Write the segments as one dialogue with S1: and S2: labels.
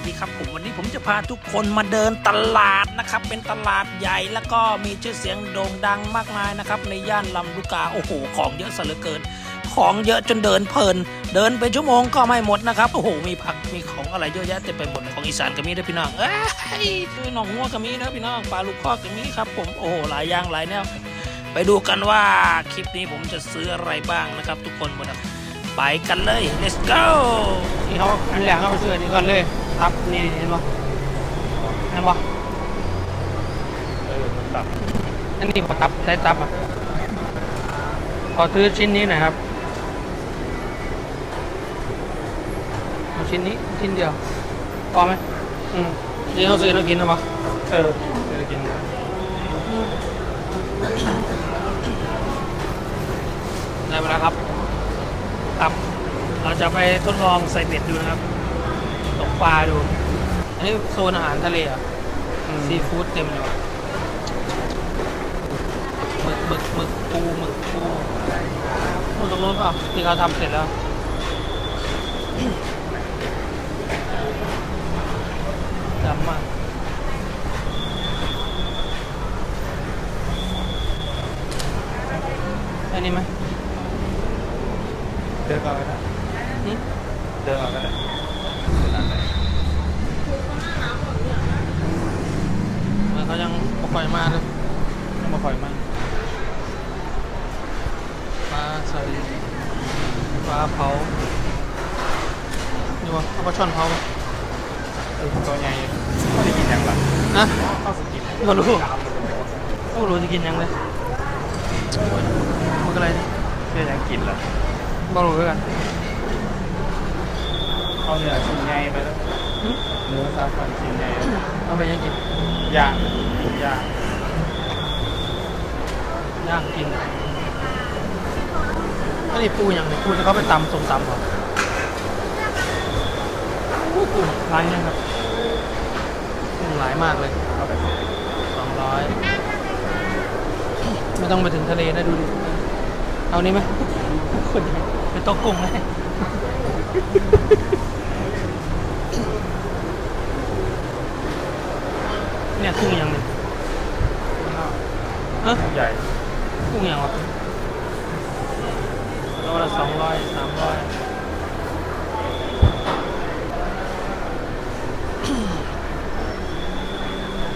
S1: สดีครับผมวันนี้ผมจะพาทุกคนมาเดินตลาดนะครับ เป็นตลาดใหญ่แล้วก็มีชื่อเสียงโด่งดังมากมายนะครับ ในย่านลำลูกกาโอ้โห ของเยอะซะเหลือเกิน ของเยอะจนเดินเพลิน เดินเป็นชั่วโมงก็ไม่หมดนะครับโอ้โหมีผักมีของอะไรเยอะแยะเต็มไปหมดของอีสานก็มีด้วยพี่น้องเอ้ยคือหนองงัวก็มีนะพี่น้องปลาลูกคอกก็มีครับ ผมโอ้โหหลายอย่างหลายแนวไปดูกันว่าคลิปนี้ผมจะซื้ออะไรบ้างนะครับ ทุกคนบนไปกันเลย let's go
S2: นี่เขาอันแรกเขาไปซื้อนนี้ก่อนเลย ทับนี่เห็นปะเห็นปะ
S3: เออมันตับ
S2: อันนี้ขอตับใช้ตับอะขอซื้อชิ้นนี้หน่อยครับเอาชิ้นนี้ชิ้นเดียวพอไหมอืมนี่เขาซื้อเรากินหรือเปล่า
S3: เออเออกิน
S2: ได้เวลาครับตับเราจะไปทดลองใส่เบ็ดดูนะครับตก ปลาดู อันนี้โซนอาหารทะเลเหรอะซีฟู้ดเต็มเลยว่ะหมึกหมึกหมึกปูหมึกปูปูตรงนู้นเปล่าที่เขาทำเสร็จแล้วจำมากอันนี้ไหม
S3: เดินก่อนก็ได้
S2: หึ
S3: เดินก่อนก็ได้
S2: เหมือนเขายังไม่ค่อยมาเลย
S3: ต้องมาคอยมั่ง
S2: ปลาใส่ปลาเผานี่วะเอาปลาช่อนเผาไหม
S3: เออตัวใหญ่ไม่ได้กินยังหรอ
S2: นะ
S3: ข้าวสกิน
S2: ไม่รู้ไม่รู้จะกินยังเลยมันก็อะไรนี่
S3: เพื่อยังกินเหรอ
S2: ไม่รู้ด้วยกัน
S3: เอาเนื้อชิ้นใหญ่ไปแล้ว
S2: หึ
S3: เนื้อซาฟันชิ้นใหญ่
S2: เอาไปยังกิน
S3: ย่างย่าง
S2: ย่างกินอันนี้ปูอย่างไรปูจะเขาไปตำส้มตำเหรอปูปูร้านยังครับปูหลายมากเลย
S3: เอาไป
S2: สองร้อยไม่ต้องไปถึงทะเลนะดูดิเอานี้ไหมคนไปโต๊ะกุ้งเลยกุ้งยังเนี่ย เอ้
S3: ใหญ่
S2: กุ้งยังวะโลละสองร้อยสามร้อย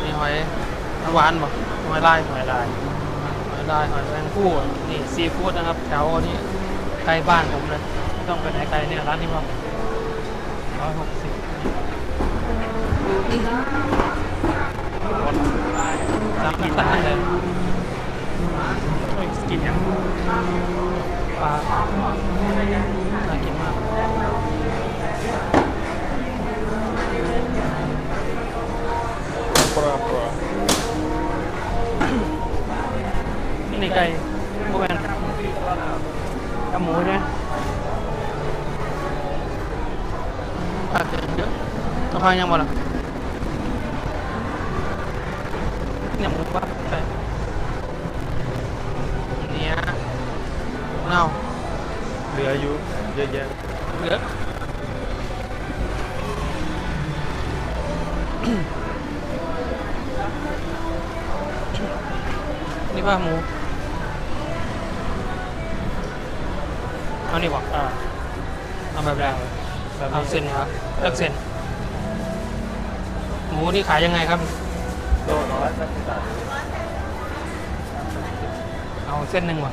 S2: นี่หอยหวานบ่หอยลาย
S3: ไม่ได้
S2: หอยลายหอยแมงผู้นี่ซีฟู้ดนะครับ แถวนี้ใกล้บ้านผมเลยไม่ต้องไปไหนไกลเนี่ยร้านนี้มั้งร้อยหกสิบสามตาเลย
S3: เฮ้ย กินยัง
S2: ปลาน่ากินมาก
S3: ปลาปลา
S2: นี่ไก่พวกแมนกับหมูเนี่ยผักเยอะต้องทานยังบ่ล่ะเนี่ยหมูปะใช่เนี่ย เน่า
S3: เหลืออยู่เยอะแยะ
S2: เหลือนี่ป่ะหมูเอานี่บอก
S3: อ่า
S2: เอาแบบแรก
S3: แบบ
S2: เอาเส้นครับเลือกเส้นหมูนี่ขายยังไงครับ
S3: โลร้อยสักบาท
S2: เอาเส้นหนึ่งว่ะ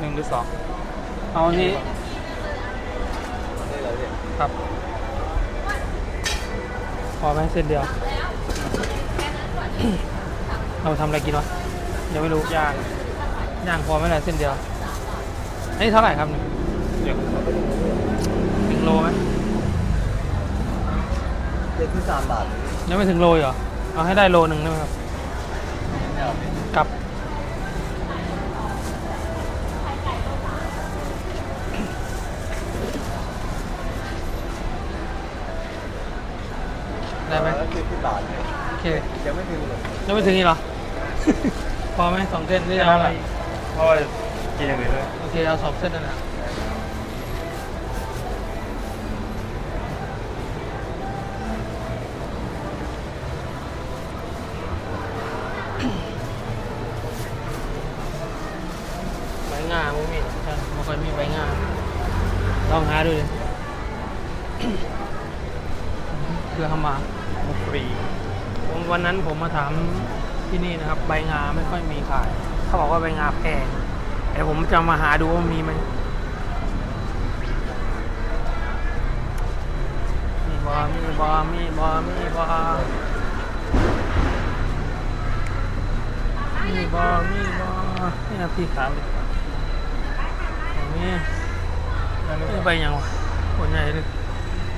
S3: หนึ่งหรือสอง
S2: เอาอันนี้ครับ พอไหมเส้นเดียว เราทำอะไรกินวะยังไม่รู้
S3: ย่าง
S2: ย่างพอไหมล่ะเส้นเดียวอันนี้เท่าไหร่ครับเนี่ย
S3: เดี๋ยว
S2: ถึงโลไหม
S3: เจ็ดที่สามบาท
S2: ยังไม่ถึงโลอีกเหรอเอาให้ได้โลหนึ่งได้ไหมครับกับ ไหมโอเค
S3: ยังไม่ถึงเลย
S2: ยังไม่ถึงนี่หรอ พอไหมสองเส้นนี่เอาอะไร
S3: เพราะว่ากินอย่างอื่นด้วย
S2: โอเคเอาสองเส้นนั่นแหละใบงาไมมีใม่ค่ยมีใบงาลองหาดูดิ เพื่อทำมา
S3: มุกฟรี
S2: ผมวันนั้นผมมาถามที่นี่นะครับ ใบงาไม่ค่อยมีขาย เขาบอกว่าใบงาแพงแต่ผมจะมาหาดูว่ามีไหมมีบอมีบอมีบอมีบอมีบอมีบอนี่นะพี่ถามดินี่นี่ใบยังวะคนใหญ่เลย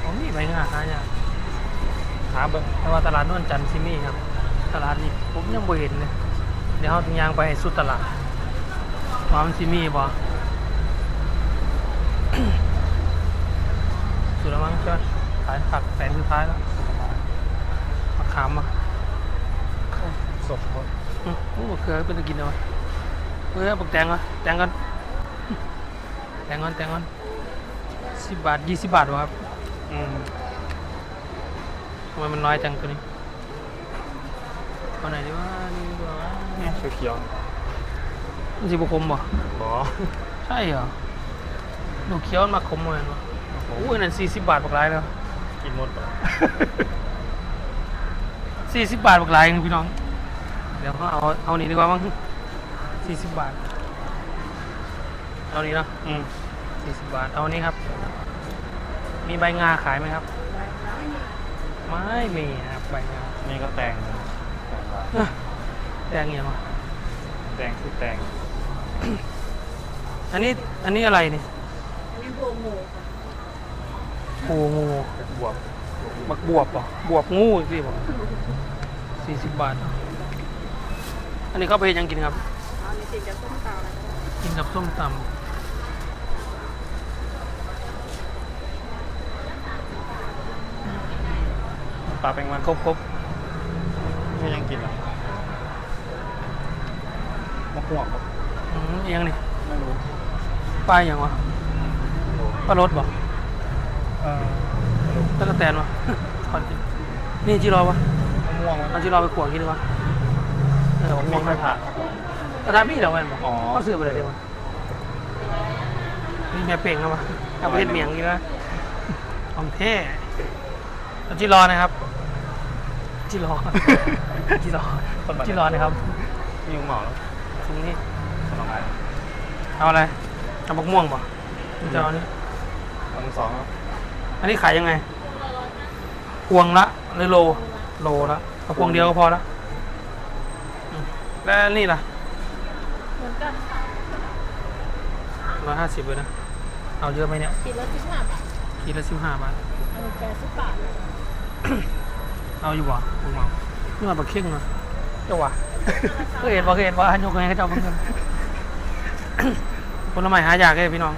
S2: ผมมีใบงาขายเนี่ย
S3: ถามเบิ้ง
S2: แต่ว่าตลาดนวลจันทร์ซิมี่ครับ ตลาดนี้ผมยังบ่เห็นเลยเดี๋ยวเราต้องยางไปให้สุดตลาดว่ามันซิมี่บ่สุดแล้วมั้งใช่ไหมขายผักแสนสุดท้ายแล้วมะขามอะ
S3: สดหมด
S2: อื้อโอ้เคยเป็นตะกินเอาเฮ้ยปักแตงอะแตงกันแตงกันแตงกันสิบบาทยี่สิบบาทวะครับ
S3: อืม
S2: ทำไมมันน้อยจังตัวนี้เอาไหนดีว่านี่ดีกว่า
S3: เนี่ยเขียว
S2: มันสิบคมบ่
S3: ๆบอ
S2: ใช่เหรอหนูเคี้ยวมันมาคมเหมือนวะโอ้ยนั่นสี่สิบบาทบักไรแล้ว
S3: กินหมดปะ
S2: สี่สิบบาทบักไรนึงพี่น้อง เดี๋ยวเขาเอาเอานี่ดีกว่ามั้งสี่สิบบาท เอานี้เนาะ
S3: อืม
S2: สี่สิบบาท เอานี้ครับ มีใบงาขายไหมครับ ไม่มีครับใบงา
S3: นี่ก็แตง
S2: อะแดงเงี้ยวะ
S3: แตงคือแตง
S2: อันนี้อันนี้อะไรนี่
S4: อันนี้บวงหมูค่ะ
S2: ปูงู
S3: บวบ
S2: บักบวบป่ะบวบงูสิบอกสี่สิบบาท อันนี้เขาไปเฮ็ดหยังกินครับ
S4: อันนี้ติดกับส้มตำแล้วก็
S2: กินกับส้มต
S3: ปลาแปงมันำ
S2: ครบครบ
S3: ไม่ยังกินอะมะม่วงปะ
S2: ๆอืมอิหยังนี่
S3: ไม่รู้
S2: ปลาอหย่างวะปลารสบ่
S3: เออไม่รู้
S2: ตะกะแตนวะขอนกินนี่จีรอวะ
S3: มะม่วงมัน
S2: เอาจีรอไปขวดกินดีวะเออผมม
S3: มี
S2: อง
S3: กระถาง
S2: กระทะมีเหรอแม่นบ่
S3: อ๋อ
S2: เขาซื้อไปเลยเดียววะนี่แม่เป่งครับวะเอาไปเฮ็ดเมียงกินนะของเท่ เอาจีรอนะครับจีรอจีรอ
S3: คนมา
S2: จีรอนะครับ
S3: มียุงหมอแล้ว
S2: ตรงนี้
S3: คนละไม้
S2: เอาอะไรเอาบักม่วงป่ะมันจะเอาอันนี้
S3: อันสองครับ
S2: อันนี้ขายยังไงพวงละหรือโล โลละเอาพวงเดียวก็พอละอืมแล้วนี่ล่ะ
S4: เหมือนกันค่ะ
S2: ร้อยห้าสิบเลยนะ เอาเยอะไหมเนี่ย
S4: กินละสิบห้าบาท
S2: ขีดละสิบห้าบาท
S4: อันนี้แปดสิบบาท
S2: เอาอยู่บ่ผมเอานี่มันบักเข่งเนาะเจ้าวะเคยเห็นบ่เคยเห็นบ่อันยกให้เขาเจ้าเพิ่งกันผลไม้หายากเลยพี่น้อง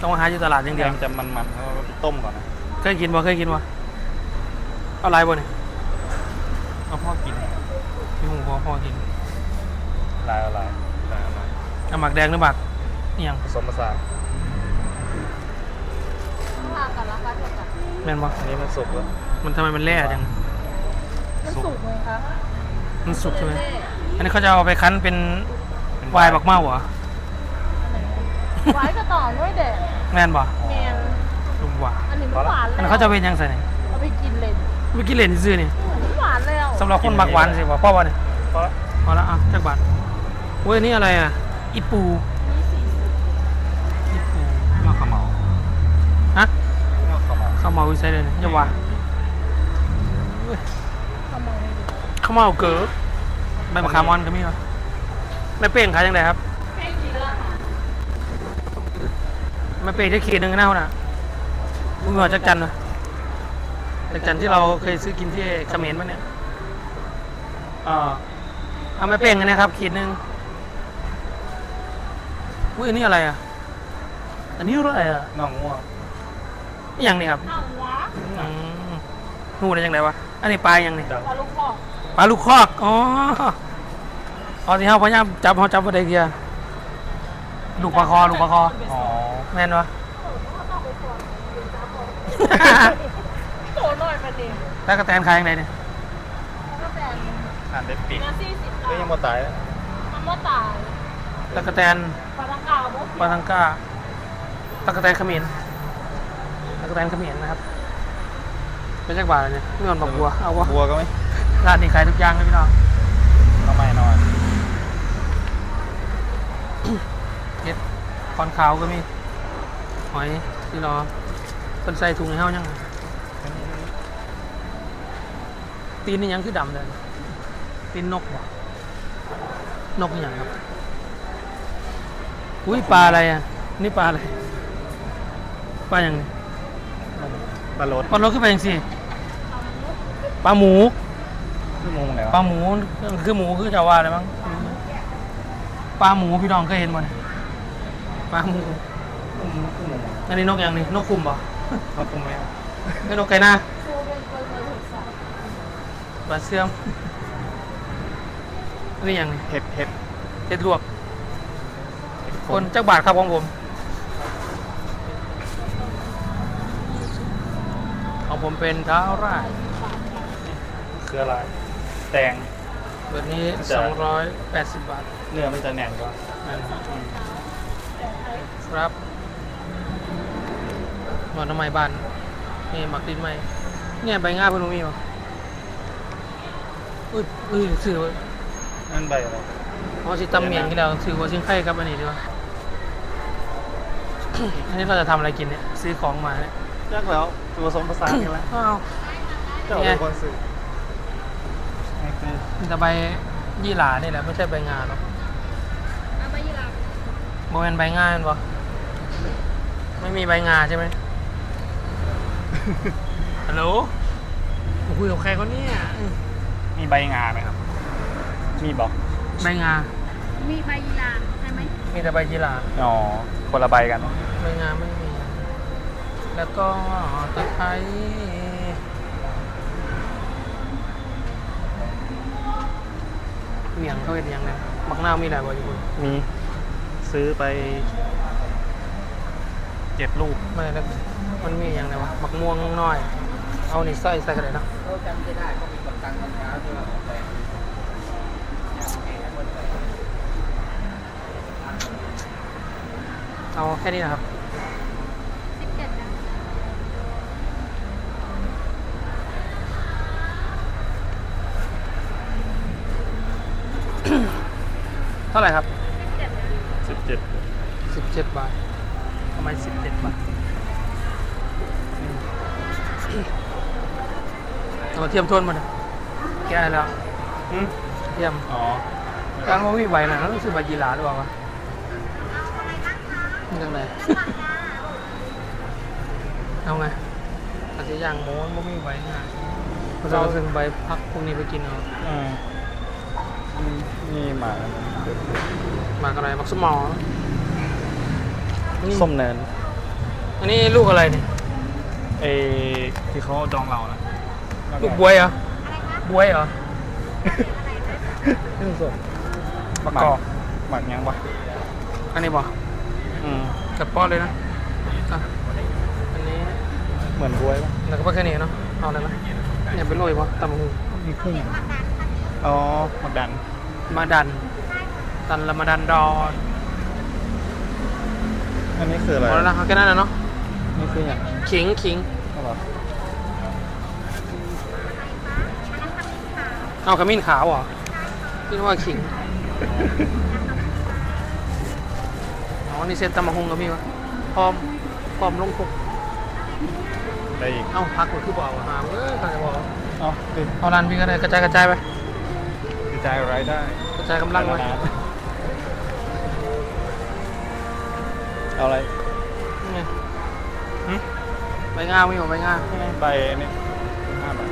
S2: ต้องมาหาอยู่ตลาดอย่าง
S3: แด
S2: เดียว
S3: งจะมันๆแล้วก็ต้มก่อนนะ
S2: เคยกินบ่เคยกินบ่เอาอะไรบ่เนี่ย
S3: เอาพ่อกิน
S2: พี่หมูพอพอกิน
S3: ลายอะไรลายอะไร
S2: เอาหมักแดงหรือหมักนี่ยัง
S3: ผสมผสาน
S4: ข้างล่างกันราคาเท่ากัน
S2: แม่นบ่
S3: อันนี้มันสุกแล้ว
S2: มันทำไมมันแร่จัง
S4: มันสุกไหมคะ
S2: มันสุกใช่ไหมอันนี้เขาจะเอาไปคั้นเป็นไวน์บักเมาเหรอ
S4: หวานกระต่อด้วยเด็ด
S2: แม่นบ่
S4: แมน
S2: ลุงว่า
S4: อันนี้มันหวาน
S2: อัน
S4: แล้
S2: นี้
S4: ว
S2: เขาจะเอาเป็นยังใส่เนี่ย
S4: เอาไปกินเลย
S2: เมื่อกี้เล่นซื้อนี่
S4: มันหวานแล้ว
S2: สำหรับคนมักหวานสิว่าพ่อบ่เนี่ย
S3: เพราะ
S2: พอแล้วอะจักบาทเว้ยนี่อะไรอะอีปู
S4: มีสี่สิบ
S2: อีปู
S3: เงาขาวเหมา
S2: ฮะ
S3: เงา ขาวเหมา
S2: ข้าวเมาวิสัยเลยอย่าว่าเว้ย
S4: ทำไมไม่ดี
S2: ข้าวเมาเก๋อใบมะขามอ่อนก็มีเหรอแม่เป้งขายยังไงครับ
S4: แค่กินละค่ะ
S2: แม่เป้งที่ขีดหนึ่งนะคุณน่ะมึงหัวจักจันนะจักจันที่เราเคยซื้อกินที่เขมรปะเนี่ย
S3: อ่า
S2: เอาแม่เป้งกันนะครับขีดหนึ่งอุ้ยอันนี้อะไรอะ อันนี้อะไรอะ
S3: น้องง่วง
S2: อหย่างนี้ครับ
S4: ข้าวหวาน
S2: อืมหูได้ยังไงวะอันนี้ปลาอย่างนี้
S3: ดัง
S4: ปลาลูกพ่อ
S2: ปลาลูกคอกอ๋อเอาที่เฮาพยายามจับเฮาจับบ่ได้เกียลูกปลาคอลูกปลาคอ
S3: อ๋อ
S2: แม่นวะ
S4: โตหน่อยมันเอง
S2: แล้วกระแตนขายยังไงเนี่ย
S4: ก็แต่
S3: อ่านได้ปีก
S4: เนื้อสี่สิบ
S3: เอ้ยยังมาตายแล้ว
S4: มันว่าตาย
S2: แล้วกระแตน
S4: ปลาตังกาบุ๊
S2: ปลาทังก้าตะกแตนเขมิ้นตะ กแตนเขมิ้นนะครับเป็นจักบาทเลยเนี่ยไม่ยอมบอกบัวเอาวะ
S3: บัวก็ไหม
S2: ร้านนี้ขายทุกอย่างเลยพี่น้อง
S3: ทำไมนอน
S2: เห็ดคอนขาวก็มีหอยที่รอคนใส่ถุงให้เฮายังตีนนี่ยังคือดำเลยตีนนกบ่นกอหย่างครับอุ้ยปลาอะไรอะนี่ปลาอะไรปลาอย่างนี้
S3: ปลาโรด
S2: ปลารถขึ้นไปยังสิปลาหมู
S3: ชั่วโมงแล้ว
S2: ปลาหมูคือหมูคือชาวว่าอะไรมั้งปลาหมูพี่น้องเคยเห็นมั้ยปลาหมูอันนี้นกอย่างนี้นกคุมบ่
S3: เขาคงไม่
S2: ไม่นกไก่หน้า
S4: โซเป็นคนเลยถูกสา
S2: ปลาเสื่อมอันนี้อย่างนี้
S3: เห็ดเห็ด
S2: เห็ดลวกคนจักบาทครับของผม ของผมเป็นเท้าไร่
S3: คืออะไร แตง
S2: แบบนี้
S3: จะ
S2: 280 บาท
S3: เนื้อมันจะแน่นกว่า
S2: ครับหมอนทำไมบ้านนี่หมักดินไหมเนี่ยใบง่าเพิ่นบ่มีบ่อุ้ยอุ้ยซื้อไว้
S3: นั่นใบอะไร
S2: เพราะสิตำเมียงกันแล้วซื้อหัวซิงไข่กับอันนี้ดีกว่า อันนี้เราจะทำอะไรกินเนี่ยซื้อของมาเนี่ย
S3: ยากแล้วผสมผสานกันแล้ว
S2: อ้าว
S3: เจ้าเป็นคนสื่อนี่คือ
S2: มีแต่ใบยี่หร่านี่แหละไม่ใช่ใบงาหรอก
S4: เอาไปยีราฟ
S2: โมเป็นใบงาแม่นบ่ไม่มีใบงาใช่ไหมฮัลโหลคุยกับใครคนนี้
S3: มีใบงาไหมครับ มีบอก
S2: ใบงา
S4: มีใบยีราฟใช่ไหม
S2: มีแต่ใบยี่หร่า
S3: อ๋อ คนละใบกัน
S2: ใบงาไม่มี แล้วก็ตะไคร้เหนียงเขาเป็นยังไงมักนาวมีหลายบ่อยู่คุณ
S3: มีซื้อไปเจ็ดลูก
S2: ไม่แล้วมันมีอย่างไรวะมักม่วงน้อย เอานี่ใส่ใส่กันเลยเนาะเอาแค่นี้นะครับ
S4: สิบเจ็ดนะ
S2: เท่าไหร่ครับ
S3: สิบเจ็ด
S2: สิบเจ็ดบาททำไมสิบเจ็ดบาทอืมเอาเทียมทวนมาเลยแก้แล้ว
S3: อืม
S2: เทียม
S3: อ๋อก
S2: ลางว่าวิใบนะแล้วรู้สึกใบยีราหรือเปล่าวะนี่จังไหนเอาไงอาจจะย่างหมูมันไม่มีใบง่ายเราจะเอาถึงใบพักพวกนี้ไปกินเอา
S3: อืมนี่หมา
S2: หมากอะไรหมักสมอนี่
S3: ส้มเนิน
S2: อันนี้ลูกอะไรเนี่ย
S3: เอที่เขาดองเรานะ
S2: ลูกบวยเหรอบวยเหรอ
S3: นี่สด
S2: ประกอบ
S3: หมักยังวะ
S2: อันนี้บอก
S3: อืม
S2: กับป้อนเลยนะอะอันนี้
S3: เหมือนบวยปะ
S2: แล้วก็ป้าแค่นี้เนาะเอาอะไรไหมอย่าไปโรยปะตำหู
S3: มีครึ่งอ๋อหมักดัน
S2: มาดัน ดันละมาดันดอน
S3: อันนี้คืออะไร
S2: พอแล้วนะเอาแค่นั้นนะเนาะ
S3: นี่คืออย่าง
S2: ขิงขิง
S3: อะไร
S2: เอาขมิ้นขาวเหรอพี่ว่าขิงอ๋อนี่เซตตำมะฮงกับพี่วะพร้อมพร้อมลงคุก
S3: อะไรอีก
S2: เอ้าพักก็คือบอกว่าหาเอ้ยใครจะบอก
S3: เอ๋อคือ
S2: เอารันพี่ก็ได้กระจายกระจายไป
S3: กระจายรายได้
S2: กระจายกำลังไป
S3: เอาอะไร
S2: นี่ไง
S3: หึ
S2: ใบงาไม่หมดใบงา
S3: ใบอันนี้ห้าบาท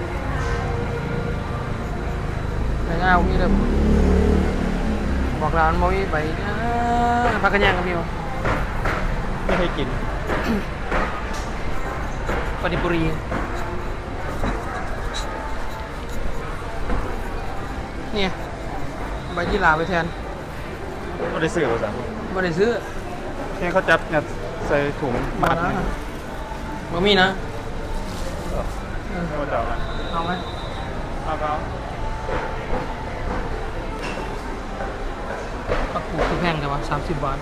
S2: ใบงามีเลยบอกร้านมอยใบงาพักกันยังกับพี่วะ
S3: ไม่ให้กิน
S2: ปฏิปุรีเนี่ยใบยี่หร่าไปแทน
S3: ไม่ได้ซื้อหรอจ๊ะ
S2: ไม่ได้ซื้อ
S3: แค่เขาจับเนี่ยใส่ถุงมัด
S2: นะ
S3: เนี่ย
S2: บ่มีนะ
S3: ไม่ว่าจะเอาอะไร
S2: เอาไหม
S3: เอาเขา
S2: ปักกูคือแพงแต่ว่าสามสิบบาท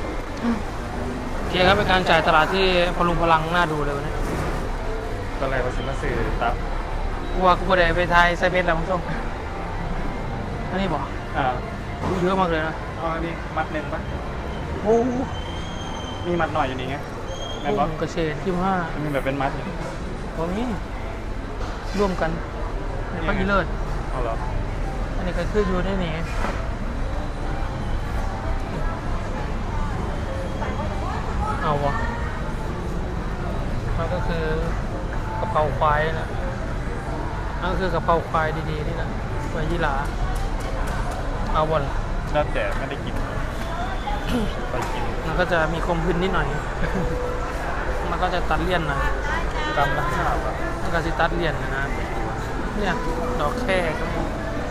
S2: เคครับเป็นการจ่ายตลาดที่พลุงพลังน่าดูเลยวันนี้
S3: ตอนแรกว่าสิมาซื้อตับ
S2: กูว่ากูได้ไปทายไซเบสแล้วมั้งส้มอันนี้บอก
S3: อ่า
S2: อู้เยอะมากเลยนะ
S3: อ๋อนี่มัดหนึ่งปะ
S2: โอ้
S3: มีมัดหน่อยอยู่นี่ไงแม่น
S2: โห
S3: ปะ
S2: กระเชนยี่ห้า
S3: มีแบบเป็นมัดอยู่
S2: ตรงนี้ร่วมกันพักอีเลิศ
S3: เอาเหรอ
S2: อันนี้ก็คืออยู่ในนี้เอาวะมันก็คือกระเพราควายนะนั่นก็คือกระเพราควายดีๆนี่นะไว้ยี่หลาเอาบอล
S3: แล้วแต่ไม่ได้กินไปกิน
S2: มันก็จะมีคมพื้นนิดหน่อย มันก็จะตัดเลี่ยนหน่อย
S3: ตามราคาอะ
S2: มันก็จะตัดเลี่ยนนะนะเนี่ยดอกแค่ก็มี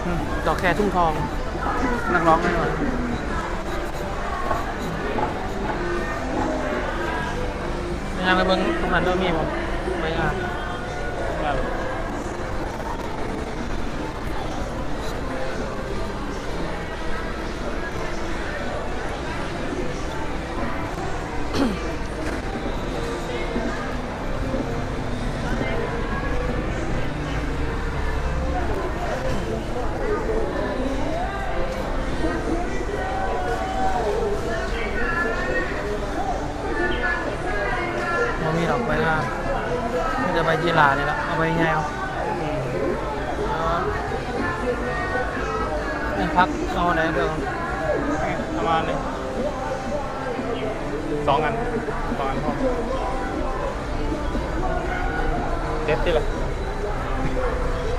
S2: อืมดอกแค่ทุ่งทอง นักร้องแน่นอนไม่ยังไปเบิ้งตรงนั้นด้วยมีผมไม่งาน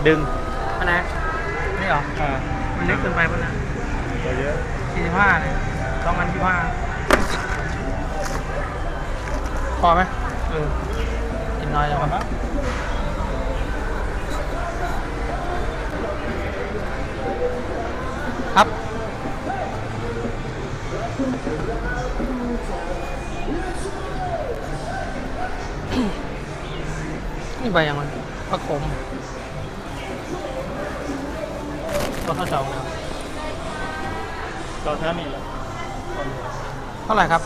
S2: ดึงอันไหนนี่
S3: เห
S2: รอ
S3: อ่า
S2: มันเล็กเกินไปป่ะเนะ
S3: ตัวเยอะ
S2: สี่สิบห้าเลยสองอันยี่ห้าพอไหมเออกินน้อยจังวะครับนี่ใบยังมันผักขม ก็ข้าวเจ้าเนี่ย
S3: เราเท่านี้แหละ
S2: เท่าไหร่ครับ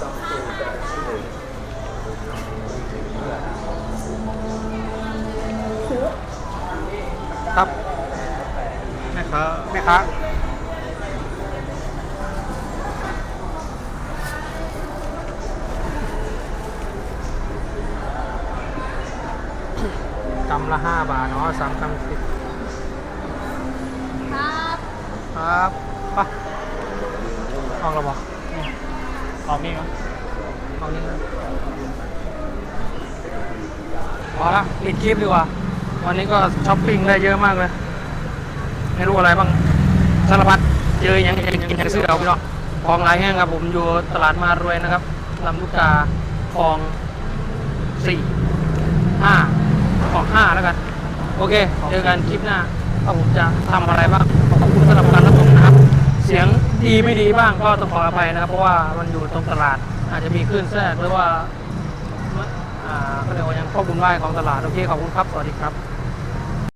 S2: ครับ
S3: แม่ค้า
S2: แม่ค้ากำละห้าบาทเนาะสามกำสิบ
S4: ครับ
S2: ครับไปออกแล้วบอก
S3: เอานี่มั้ย
S2: เอานี่นะพอละปิดคลิปดีกว่า วันนี้ก็ช้อปปิ้งได้เยอะมากเลย ไม่รู้อะไรบ้างสารพัดเจออย่างอย่างอย่างอย่างซื้อเอาพี่น้องของหลายแห้งครับผมอยู่ตลาดมารวยนะครับลำลูกกาคลองสี่ห้าของห้าแล้วกัน โอเค เจอกันคลิปหน้าว่าผมจะทำอะไรบ้าง เสียงดีไม่ดีบ้างก็ต้องขออภัยนะครับ เพราะว่ามันอยู่ตรงตลาด อาจจะมีคลื่นแทรกหรือว่าอ่าก็เรียกว่ายังข้อบุญไหวของตลาด โอเค ขอบคุณครับ สวัสดีครับ